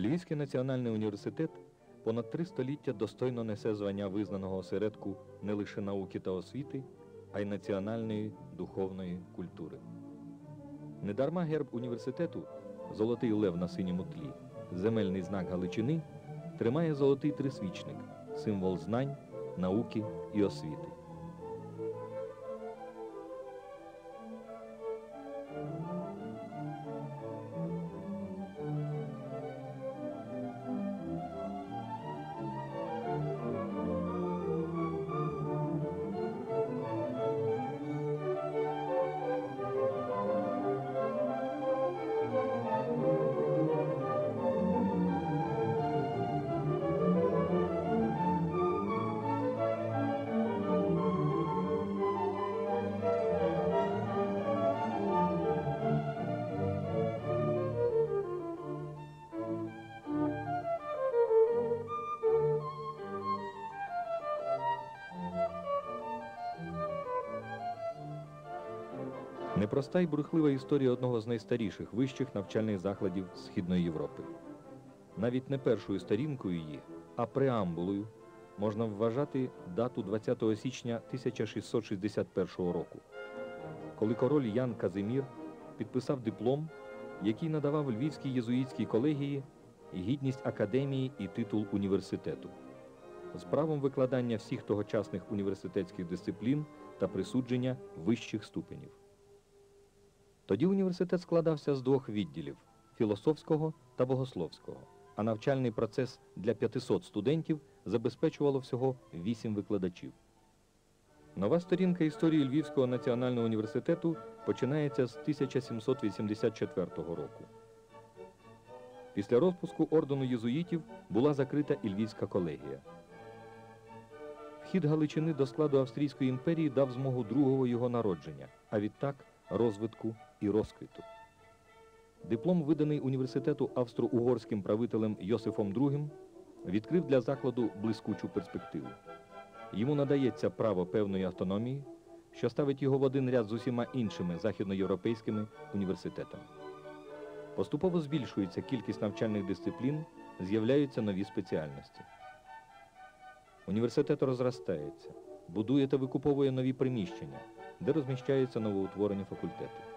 Львівський національний університет понад три століття достойно несе звання визнаного осередку не лише науки та освіти, а й національної духовної культури. Недарма герб університету Золотий лев на синьому тлі, земельний знак Галичини тримає золотий трисвічник, символ знань, науки і освіти. Непроста і бурхлива історія одного з найстаріших вищих навчальних закладів Східної Європи. Навіть не першою сторінкою її, а преамбулою можна вважати дату 20 січня 1661 року, коли король Ян Казимір підписав диплом, який надавав Львівській єзуїтській колегії гідність академії і титул університету з правом викладання всіх тогочасних університетських дисциплін та присудження вищих ступенів. Тоді університет складався з двох відділів філософського та богословського, а навчальний процес для 500 студентів забезпечувало всього 8 викладачів. Нова сторінка історії Львівського національного університету починається з 1784 року. Після розпуску ордену єзуїтів була закрита і Львівська колегія. Вхід Галичини до складу Австрійської імперії дав змогу другого його народження, а відтак розвитку і розквіту. Диплом, виданий університету австро-угорським правителем Йосифом II, відкрив для закладу блискучу перспективу. Йому надається право певної автономії, що ставить його в один ряд з усіма іншими західноєвропейськими університетами. Поступово збільшується кількість навчальних дисциплін, з'являються нові спеціальності. Університет розростається, будує та викуповує нові приміщення, де розміщаються новоутворені факультети.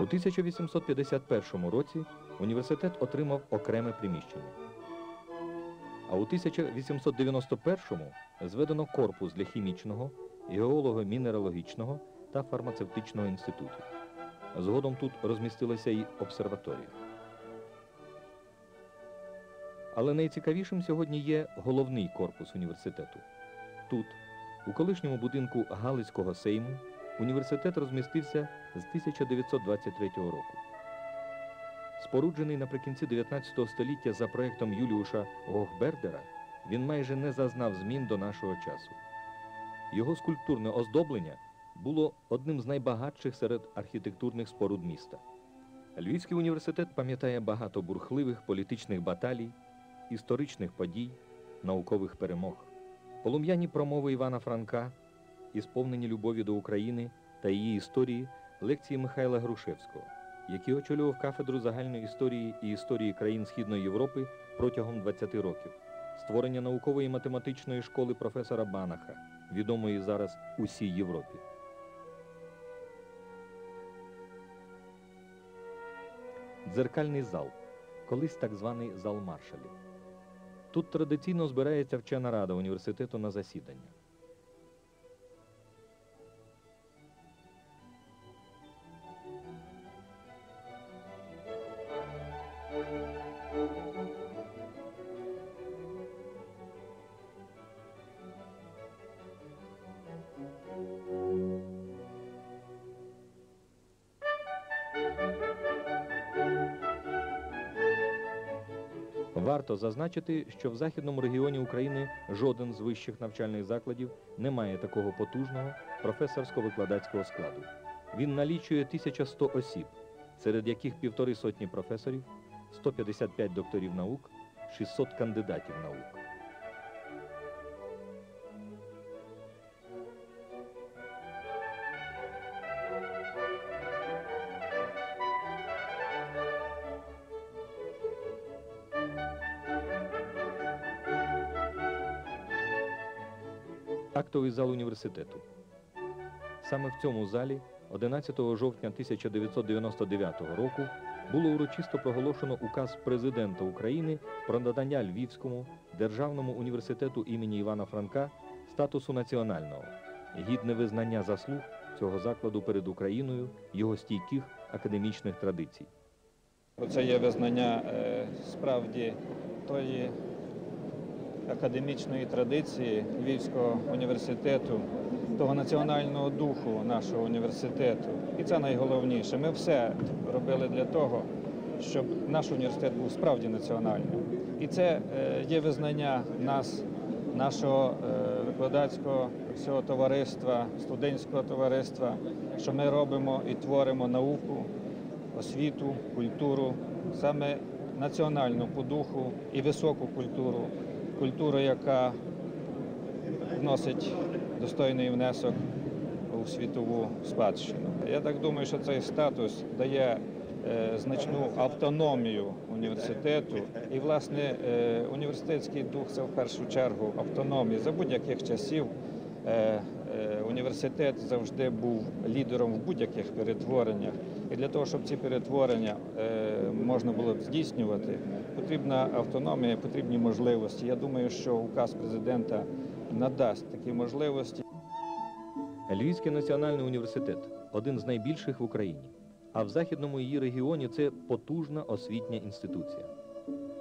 У 1851 році університет отримав окреме приміщення. А у 1891-му зведено корпус для хімічного, геолого-мінералогічного та фармацевтичного інститутів. Згодом тут розмістилася і обсерваторія. Але найцікавішим сьогодні є головний корпус університету. Тут, у колишньому будинку Галицького сейму, університет розмістився з 1923 року. Споруджений наприкінці 19 століття за проектом Юліуша Гохбердера, він майже не зазнав змін до нашого часу. Його скульптурне оздоблення було одним з найбагатших серед архітектурних споруд міста. Львівський університет пам'ятає багато бурхливих політичних баталій, історичних подій, наукових перемог. Полум'яні промови Івана Франка, і сповнені любові до України та її історії лекції Михайла Грушевського, який очолював кафедру загальної історії і історії країн Східної Європи протягом 20 років, створення наукової математичної школи професора Банаха, відомої зараз усій Європі. Дзеркальний зал, колись так званий зал маршалів. Тут традиційно збирається вчена рада університету на засідання. Варто зазначити, що в західному регіоні України жоден з вищих навчальних закладів не має такого потужного професорсько-викладацького складу. Він налічує 1100 осіб, серед яких півтори сотні професорів, 155 докторів наук, 600 кандидатів наук. Актовий зал університету. Саме в цьому залі 11 жовтня 1999 року було урочисто проголошено указ президента України про надання Львівському державному університету імені Івана Франка статусу національного, гідне визнання заслуг цього закладу перед Україною, його стійких академічних традицій. Це є визнання е, справді тої академічної традиції Львівського університету, того національного духу нашого університету. І це найголовніше. Ми все робили для того, щоб наш університет був справді національним. І це е, є визнання нас, нашого е, викладацького всього товариства, студентського товариства, що ми робимо і творимо науку, освіту, культуру, саме національну по духу і високу культуру, культуру, яка вносить достойний внесок у світову спадщину. Я так думаю, що цей статус дає е, значну автономію університету. І, власне, е, університетський дух це в першу чергу автономія. За будь-яких часів е, університет завжди був лідером в будь-яких перетвореннях. І для того, щоб ці перетворення можна було б здійснювати, потрібна автономія, потрібні можливості. Я думаю, що указ президента надасть такі можливості. Львівський національний університет один з найбільших в Україні, а в західному її регіоні це потужна освітня інституція.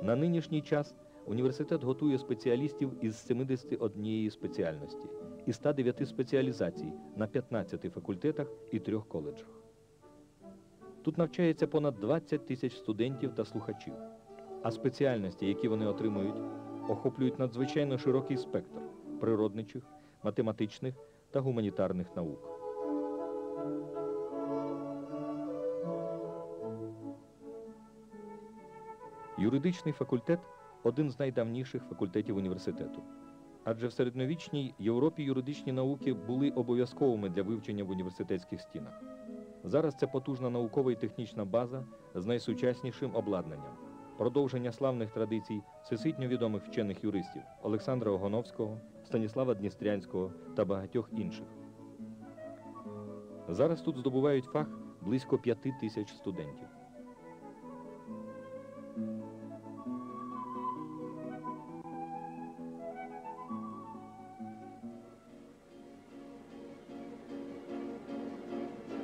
На нинішній час університет готує спеціалістів із 71 спеціальності і 109 спеціалізацій на 15 факультетах і трьох коледжах. Тут навчається понад 20 тисяч студентів та слухачів, а спеціальності, які вони отримують, охоплюють надзвичайно широкий спектр природничих, математичних та гуманітарних наук. Юридичний факультет один з найдавніших факультетів університету. Адже в середньовічній Європі юридичні науки були обов'язковими для вивчення в університетських стінах. Зараз це потужна наукова і технічна база з найсучаснішим обладнанням, продовження славних традицій всесвітньо відомих вчених юристів Олександра Огоновського, Станіслава Дністрянського та багатьох інших. Зараз тут здобувають фах близько п'яти тисяч студентів.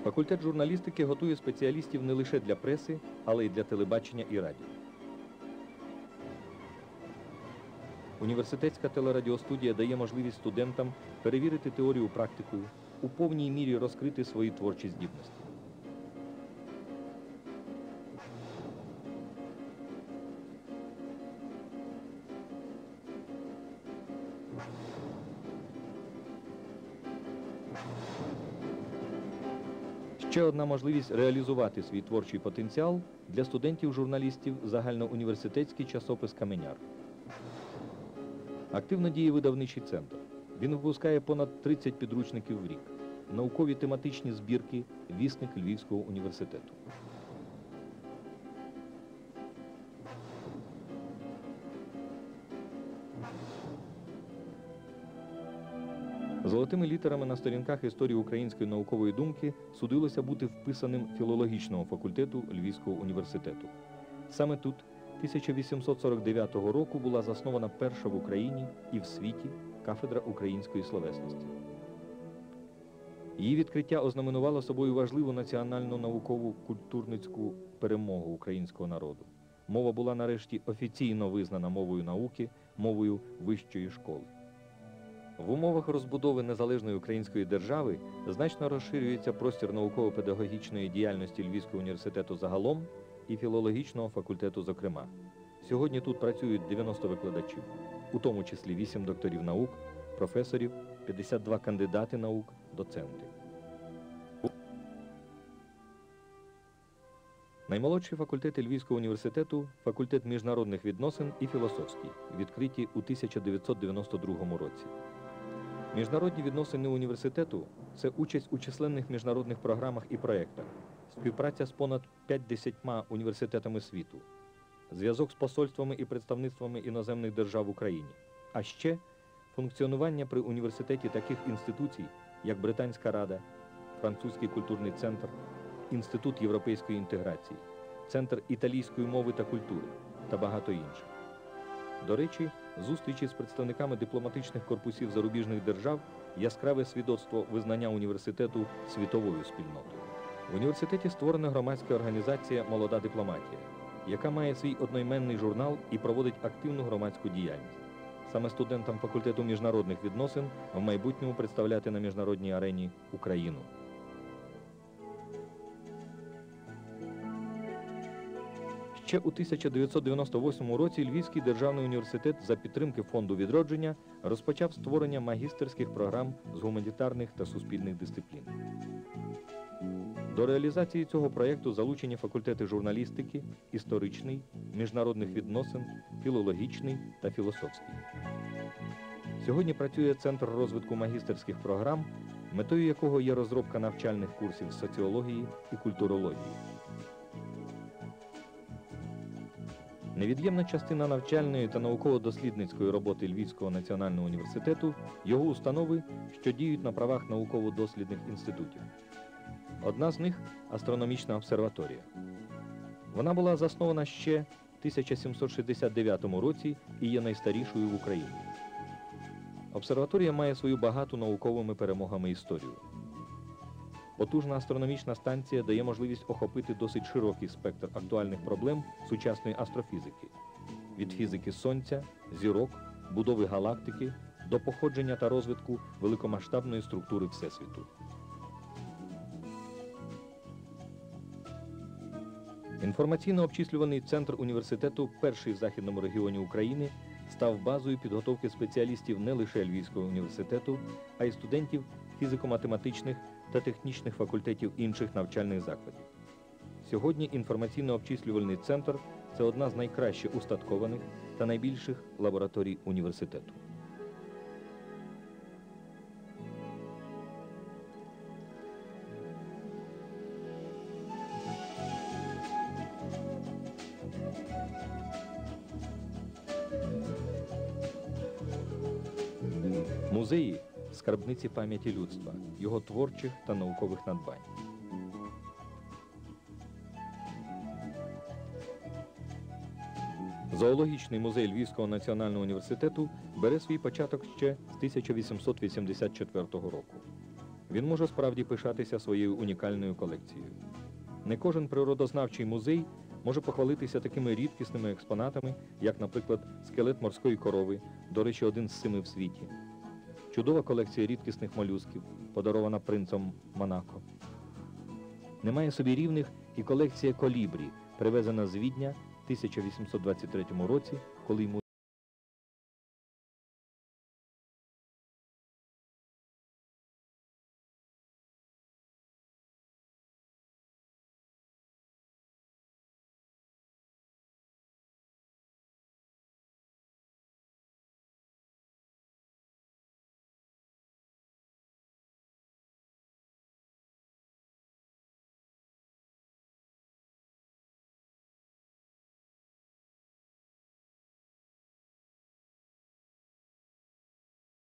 Факультет журналістики готує спеціалістів не лише для преси, але й для телебачення і радіо. Університетська телерадіостудія дає можливість студентам перевірити теорію практикою, у повній мірі розкрити свої творчі здібності. Ще одна можливість реалізувати свій творчий потенціал для студентів-журналістів загальноуніверситетський часопис Каменяр. Активно діє видавничий центр. Він випускає понад 30 підручників в рік. Наукові тематичні збірки Вісник Львівського університету. Золотими літерами на сторінках історії української наукової думки судилося бути вписаним філологічного факультету Львівського університету. Саме тут 1849 року була заснована перша в Україні і в світі кафедра української словесності. Її відкриття ознаменувало собою важливу національну наукову культурницьку перемогу українського народу. Мова була нарешті офіційно визнана мовою науки, мовою вищої школи. В умовах розбудови незалежної української держави значно розширюється простір науково-педагогічної діяльності Львівського університету загалом і філологічного факультету зокрема. Сьогодні тут працюють 90 викладачів, у тому числі 8 докторів наук, професорів, 52 кандидати наук, доценти. Наймолодші факультети Львівського університету факультет міжнародних відносин і філософський, відкриті у 1992 році. Міжнародні відносини університету це участь у численних міжнародних програмах і проєктах, співпраця з понад 50 університетами світу, зв'язок з посольствами і представництвами іноземних держав в Україні, а ще функціонування при університеті таких інституцій, як Британська Рада, Французький культурний центр, Інститут європейської інтеграції, Центр італійської мови та культури та багато інших. До речі, зустрічі з представниками дипломатичних корпусів зарубіжних держав яскраве свідоцтво визнання університету світовою спільнотою. В університеті створена громадська організація Молода дипломатія, яка має свій одноіменний журнал і проводить активну громадську діяльність. Саме студентам факультету міжнародних відносин в майбутньому представляти на міжнародній арені Україну. Ще у 1998 році Львівський державний університет за підтримки фонду відродження розпочав створення магістерських програм з гуманітарних та суспільних дисциплін. До реалізації цього проєкту залучені факультети журналістики, історичний, міжнародних відносин, філологічний та філософський. Сьогодні працює Центр розвитку магістерських програм, метою якого є розробка навчальних курсів з соціології і культурології. Невід'ємна частина навчальної та науково-дослідницької роботи Львівського національного університету його установи, що діють на правах науково-дослідних інститутів. Одна з них астрономічна обсерваторія. Вона була заснована ще в 1769 році і є найстарішою в Україні. Обсерваторія має свою багату науковими перемогами історію. Потужна астрономічна станція дає можливість охопити досить широкий спектр актуальних проблем сучасної астрофізики від фізики сонця, зірок, будови галактики до походження та розвитку великомасштабної структури Всесвіту. Інформаційно-обчислюваний центр університету, перший в західному регіоні України, став базою підготовки спеціалістів не лише Львівського університету, а й студентів фізико-математичних та технічних факультетів інших навчальних закладів. Сьогодні інформаційно-обчислювальний центр це одна з найкраще устаткованих та найбільших лабораторій університету. Музеї скарбниці пам'яті людства, його творчих та наукових надбань. Зоологічний музей Львівського національного університету бере свій початок ще з 1884 року. Він може справді пишатися своєю унікальною колекцією. Не кожен природознавчий музей може похвалитися такими рідкісними експонатами, як, наприклад, скелет морської корови, до речі, один з семи в світі, чудова колекція рідкісних молюсків, подарована принцем Монако. Немає собі рівних і колекція колібрі, привезена з Відня в 1823 році, коли йому